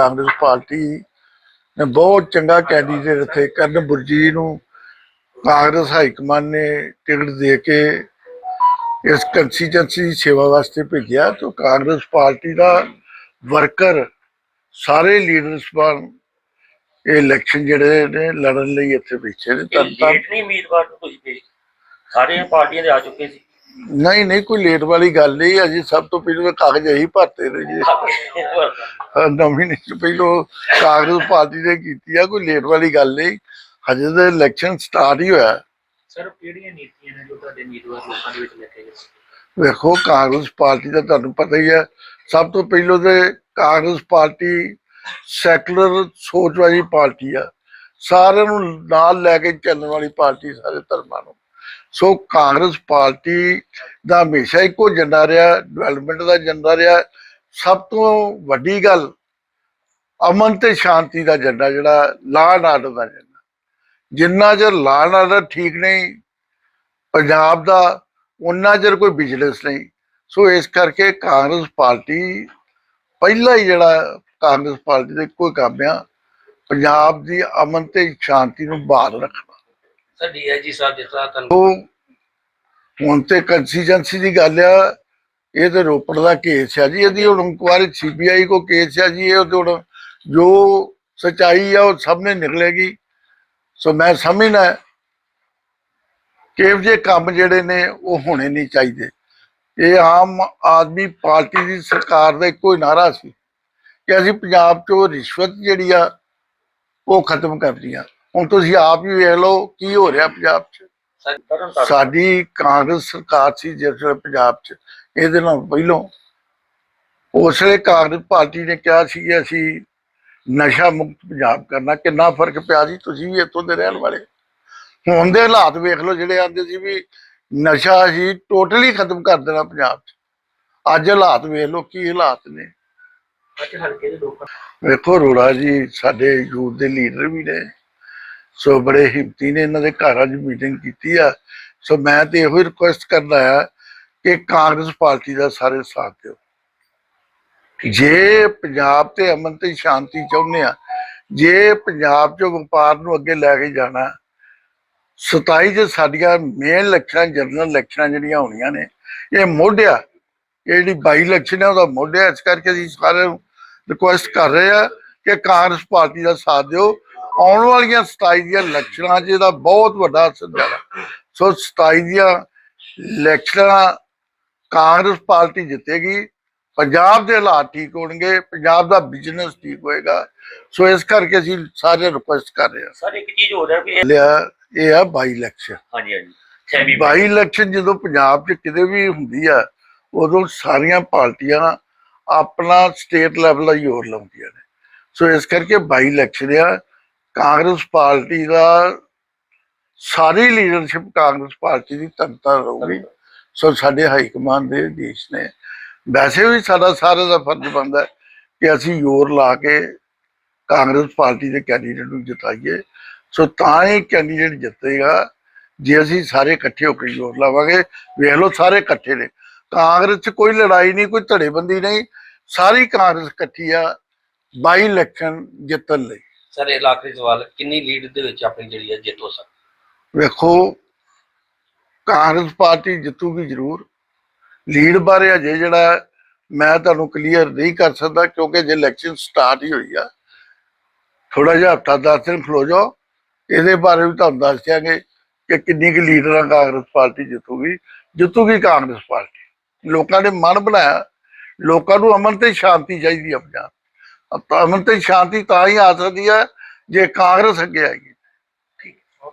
Congress party ਨੇ ਬਹੁਤ ਚੰਗਾ ਕੈਂਡੀਡੇਟ ਇੱਥੇ ਕਰਨ ਬੁਰਜੀ ਨੂੰ ਕਾਂਗਰਸ ਹਾਈ ਕਮਾਂਡ ਨੇ ਟਿਕਟ ਦੇ ਕੇ ਇਸ ਕੰਸਟੀਚੁਐਂਸੀ ਦੀ ਸੇਵਾ ਵਾਸਤੇ ਭੇਜਿਆ ਤਾਂ ਕਾਂਗਰਸ ਪਾਰਟੀ ਦਾ ਵਰਕਰ ਸਾਰੇ ਲੀਡਰਸ ਬਣ ਇਹ ਇਲੈਕਸ਼ਨ ਜਿਹੜੇ ਨੇ ਲੜਨ ਲਈ ਇੱਥੇ ਬੈਠੇ ਨੇ। ਤਾਂ ਤਾਂ ਨਹੀਂ ਉਮੀਦਵਾਰ ਨੂੰ ਤੁਸੀਂ ਭੇਜ ਸਾਰੀਆਂ ਪਾਰਟੀਆਂ ਦੇ ਆ ਚੁੱਕੇ ਸੀ। ਨਹੀਂ ਨਹੀਂ ਕੋਈ ਲੇਟ ਵਾਲੀ ਗੱਲ ਨਹੀਂ ਅਜੇ ਸਭ ਤੋਂ ਪਹਿਲਾਂ ਕਾਗਜ਼ ਇਹੀ ਭਰਤੇ ਨੇ ਜੀ। ਨਵੀਂ ਨਹੀਂ ਪਹਿਲੋਂ ਕਾਂਗਰਸ ਪਾਰਟੀ ਨੇ ਕੀਤੀ ਆ ਕੋਈ ਲੇਟ ਵਾਲੀ ਗੱਲ ਨਹੀਂ। ਹਜੇ ਤਾਂ ਇਲੈਕਸ਼ਨ ਸਟਾਰਟ ਹੀ ਹੋਇਆ। ਸਰ ਕਿਹੜੀਆਂ ਨੀਤੀਆਂ ਨੇ ਜੋ ਤੁਹਾਡੇ ਉਮੀਦਵਾਰ ਲੋਕਾਂ ਦੇ ਵਿੱਚ ਲੈ ਕੇ ਗਏ ਵੇਖੋ ਕਾਂਗਰਸ ਪਾਰਟੀ ਦਾ ਤੁਹਾਨੂੰ ਪਤਾ ਹੀ ਹੈ ਸਭ ਤੋਂ ਪਹਿਲਾਂ ਤੇ ਕਾਂਗਰਸ ਪਾਰਟੀ ਸੈਕੂਲਰ ਸੋਚ ਵਾਲੀ ਪਾਰਟੀ ਆ। ਸਾਰਿਆਂ ਨੂੰ ਨਾਲ ਲੈ ਕੇ ਚੱਲਣ ਵਾਲੀ ਪਾਰਟੀ ਸਾਰੇ ਧਰਮਾਂ ਨੂੰ। ਸੋ ਕਾਂਗਰਸ ਪਾਰਟੀ ਦਾ ਹਮੇਸ਼ਾ ਇੱਕੋ ਏਜੰਡਾ ਰਿਹਾ ਡਿਵੈਲਪਮੈਂਟ ਦਾ ਏਜੰਡਾ ਰਿਹਾ। ਸਭ ਤੋਂ ਵੱਡੀ ਗੱਲ ਅਮਨ ਤੇ ਸ਼ਾਂਤੀ ਦਾ ਏਜੰਡਾ, ਜਿਹੜਾ ਲਾਅ ਐਂਡ ਆਰਡਰ ਦਾ ਏਜੰਡਾ। ਜਿੰਨਾ ਚਿਰ ਲਾਅ ਐਂਡ ਆਰਡਰ ਠੀਕ ਨਹੀਂ, ਪੰਜਾਬ ਦਾ ਉਹਨਾਂ ਚਿਰ ਕੋਈ ਬਿਜ਼ਨਸ ਨਹੀਂ। ਸੋ ਇਸ ਕਰਕੇ ਕਾਂਗਰਸ ਪਾਰਟੀ ਪਹਿਲਾ ਹੀ ਜਿਹੜਾ ਕਾਂਗਰਸ ਪਾਰਟੀ ਦੇ ਇੱਕੋ ਹੀ ਕੰਮ ਆ। ਪੰਜਾਬ ਦੀ ਅਮਨ ਤੇ ਸ਼ਾਂਤੀ ਨੂੰ ਬਹਾਲ ਰੱਖਣਾ। ਸਰ ਡੀਆਈਜੀ ਸਾਹਿਬ ਜਿਸ ਤਰ੍ਹਾਂ ਤੁਹਾਨੂੰ ਉਹ ਹੁਣ ਤੇ ਕੰਸਟੀਚੁਐਂਸੀ ਦੀ ਗੱਲ ਆ, ਇਹ ਤੇ ਰੋਪੜ ਦਾ ਕੇਸ ਆ ਜੀ, ਇਹਦੀ ਹੁਣ ਇਨਕੁਆਇਰੀ ਸੀਬੀਆਈ ਕੋ ਕੇਸ ਆ ਜੀ, ਇਹ ਹੁਣ ਜੋ ਸਚਾਈ ਆ ਉਹ ਸਾਹਮਣੇ ਨਿਕਲੇਗੀ। ਸੋ ਮੈਂ ਸਮਝਦਾ ਕਿ ਜੇ ਕੰਮ ਜਿਹੜੇ ਨੇ ਉਹ ਹੋਣੇ ਨਹੀਂ ਚਾਹੀਦੇ। ਇਹ ਆਮ ਆਦਮੀ ਪਾਰਟੀ ਦੀ ਸਰਕਾਰ ਦਾ ਇੱਕੋ ਹੀ ਨਾਰਾ ਸੀ ਕਿ ਅਸੀਂ ਪੰਜਾਬ 'ਚੋਂ ਰਿਸ਼ਵਤ ਜਿਹੜੀ ਆ ਉਹ ਖਤਮ ਕਰਨੀ ਆ। ਹੁਣ ਤੁਸੀਂ ਆਪ ਹੀ ਵੇਖ ਲਓ ਕੀ ਹੋ ਰਿਹਾ ਪੰਜਾਬ 'ਚ। ਸਾਡੀ ਕਾਂਗਰਸ ਸਰਕਾਰ ਸੀ ਜਿਸ ਵੇਲੇ ਪੰਜਾਬ 'ਚ ਇਹਦੇ ਨਾਲ ਪਹਿਲੋਂ। ਉਸ ਵੇਲੇ ਕਾਂਗਰਸ ਪਾਰਟੀ ਨੇ ਕਿਹਾ ਸੀ ਕਿ ਅਸੀਂ ਨਸ਼ਾ ਮੁਕਤ ਪੰਜਾਬ ਕਰਨਾ ਕਿੰਨਾ ਫ਼ਰਕ ਪਿਆ ਜੀ ਤੁਸੀਂ ਵੀ ਇੱਥੋਂ ਦੇ ਰਹਿਣ ਵਾਲੇ। ਹੁਣ ਦੇ ਹਾਲਾਤ ਵੇਖ ਲਓ ਜਿਹੜੇ ਆਂਦੇ ਸੀ ਵੀ ਨਸ਼ਾ ਹੀ ਟੋਟਲੀ ਖਤਮ ਕਰ ਦੇਣਾ ਪੰਜਾਬ 'ਚ। ਅੱਜ ਹਾਲਾਤ ਵੇਖ ਲਓ ਕੀ ਹਾਲਾਤ ਨੇ। ਵੇਖੋ ਅਰੋੜਾ ਜੀ ਸਾਡੇ ਯੂਥ ਦੇ ਲੀਡਰ ਵੀ ਨੇ। ਸੋ ਬੜੇ ਹਿੰਮਤੀ ਨੇ ਇਹਨਾਂ ਦੇ ਘਰ 'ਚ ਮੀਟਿੰਗ ਕੀਤੀ ਆ। ਸੋ ਮੈਂ ਤੇ ਇਹੋ ਹੀ ਰਿਕੁਐਸਟ ਕਰਦਾ ਆ ਕਿ ਕਾਂਗਰਸ ਪਾਰਟੀ ਦਾ ਸਾਰੇ ਸਾਥ ਦਿਓ। ਜੇ ਪੰਜਾਬ ਤੇ ਅਮਨ ਤੇ ਸ਼ਾਂਤੀ ਚਾਹੁੰਦੇ ਆ, ਜੇ ਪੰਜਾਬ 'ਚੋਂ ਵਪਾਰ ਨੂੰ ਅੱਗੇ ਲੈ ਕੇ ਜਾਣਾ 27 ਚ ਸਾਡੀਆਂ ਮੇਨ ਇਲੈਕਸ਼ਨਾਂ ਜਨਰਲ ਇਲੈਕਸ਼ਨਾਂ ਜਿਹੜੀਆਂ ਹੋਣੀਆਂ ਨੇ, ਇਹ ਮੋਢਿਆ ਇਹ ਜਿਹੜੀ ਬਾਈ ਇਲੈਕਸ਼ਨ ਹੈ ਉਹਦਾ ਮੋਢਿਆ ਇਸ ਕਰਕੇ ਅਸੀਂ ਸਾਰੇ ਰਿਕੁਐਸਟ ਕਰ ਰਹੇ ਆ ਕਿ ਕਾਂਗਰਸ ਪਾਰਟੀ ਦਾ ਸਾਥ ਦਿਓ। ਆਉਣ ਵਾਲੀਆਂ 27 ਦੀਆਂ ਇਲੈਕਸ਼ਨਾਂ 'ਚ ਇਹਦਾ ਬਹੁਤ ਵੱਡਾ ਅਸਰ ਜਾਣਾ ਸੋ 27 ਦੀਆਂ ਇਲੈਕਸ਼ਨਾਂ ਕਾਂਗਰਸ ਪਾਰਟੀ ਜਿੱਤੇਗੀ ਪੰਜਾਬ ਦੇ ਹਾਲਾਤ ਠੀਕ ਹੋਣਗੇ ਪੰਜਾਬ ਦਾ ਬਿਜ਼ਨਸ ਠੀਕ ਹੋਏਗਾ। ਸੋ ਇਸ ਕਰਕੇ ਅਸੀਂ ਸਾਰੇ ਰਿਕੁਐਸਟ ਕਰ ਰਹੇ ਹਾਂ। ਸਰ ਇੱਕ ਚੀਜ਼ ਹੋ ਰਿਹਾ ਵੀ ਇਹ- ਲਿਆ ਇਹ ਆ ਬਾਈ ਇਲੈਕਸ਼ਨ। ਹਾਂਜੀ ਹਾਂਜੀ। ਸੈਮੀ ਬਾਈ ਇਲੈਕਸ਼ਨ ਜਦੋਂ ਪੰਜਾਬ 'ਚ ਕਿਤੇ ਵੀ ਹੁੰਦੀ ਆ ਉਦੋਂ ਸਾਰੀਆਂ ਪਾਰਟੀਆਂ ਆਪਣਾ ਸਟੇਟ ਲੈਵਲ ਦਾ ਜ਼ੋਰ ਲਾਉਂਦੀਆਂ ਨੇ। ਸੋ ਇਸ ਕਰਕੇ ਬਾਈ ਇਲੈਕਸ਼ਨ ਆ। ਕਾਂਗਰਸ ਪਾਰਟੀ ਦਾ ਸਾਰੀ ਲੀਡਰਸ਼ਿਪ ਕਾਂਗਰਸ ਪਾਰਟੀ ਦੀ ਤਨਤਾ ਰਹੂਗੀ। ਸੋ ਸਾਡੇ ਹਾਈ ਕਮਾਂਡ ਦੇ ਦੇਸ਼ ਨੇ। ਵੈਸੇ ਵੀ ਸਾਡਾ ਸਾਰੇ ਦਾ ਫਰਜ਼ ਬਣਦਾ ਕਿ ਅਸੀਂ ਜ਼ੋਰ ਲਾ ਕੇ ਕਾਂਗਰਸ ਪਾਰਟੀ ਦੇ ਕੈਂਡੀਡੇਟ ਨੂੰ ਜਿਤਾਈਏ। ਸੋ ਤਾਂ ਹੀ ਕੈਂਡੀਡੇਟ ਜਿੱਤੇਗਾ। ਜੇ ਅਸੀਂ ਸਾਰੇ ਇਕੱਠੇ ਹੋ ਕੇ ਜ਼ੋਰ ਲਾਵਾਂਗੇ, ਵੇਖ ਲਓ ਸਾਰੇ ਇਕੱਠੇ ਨੇ। ਕਾਂਗਰਸ 'ਚ ਕੋਈ ਲੜਾਈ ਨਹੀਂ, ਕੋਈ ਧੜੇਬੰਦੀ ਨਹੀਂ। ਸਾਰੀ ਕਾਂਗਰਸ ਇਕੱਠੀ ਆ ਬਾਈ ਇਲੈਕਸ਼ਨ ਜਿੱਤਣ ਲਈ। ਸਰ, ਇਹ ਆਖਰੀ ਸਵਾਲ ਕਿੰਨੀ ਲੀਡ ਦੇ ਵਿੱਚ ਆਪਣੀ ਜਿਹੜੀ ਹੈ ਜਿੱਤ ਹੋ ਸਕਦੀ? ਵੇਖੋ, ਕਾਂਗਰਸ ਪਾਰਟੀ ਜਿੱਤੂਗੀ ਜ਼ਰੂਰ। ਲੀਡ ਬਾਰੇ ਅਜੇ ਜਿਹੜਾ ਮੈਂ ਤੁਹਾਨੂੰ ਕਲੀਅਰ ਨਹੀਂ ਕਰ ਸਕਦਾ, ਕਿਉਂਕਿ ਜੇ ਇਲੈਕਸ਼ਨ ਸਟਾਰਟ ਹੀ ਹੋਈ ਆ ਥੋੜਾ ਜਿਹਾ ਹਫਤਾ ਦਸ ਦਿਨ ਖਲੋ ਜਾਓ, ਇਹਦੇ ਬਾਰੇ ਵੀ ਤੁਹਾਨੂੰ ਦੱਸ ਦਿਆਂਗੇ ਕਿ ਕਿੰਨੀ ਕੁ ਲੀਡਰਾਂ ਕਾਂਗਰਸ ਪਾਰਟੀ ਜਿੱਤੂਗੀ। ਜਿੱਤੂਗੀ ਕਾਂਗਰਸ ਪਾਰਟੀ। ਲੋਕਾਂ ਨੇ ਮਨ ਬਣਾਇਆ, ਲੋਕਾਂ ਨੂੰ ਅਮਨ ਤੇ ਸ਼ਾਂਤੀ ਚਾਹੀਦੀ ਆ ਪੰਜਾਬ ਅਮਨ ਤੇ ਸ਼ਾਂਤੀ ਤਾਂ ਹੀ ਆ ਸਕਦੀ ਹੈ ਜੇ ਕਾਂਗਰਸ ਅੱਗੇ ਆਈ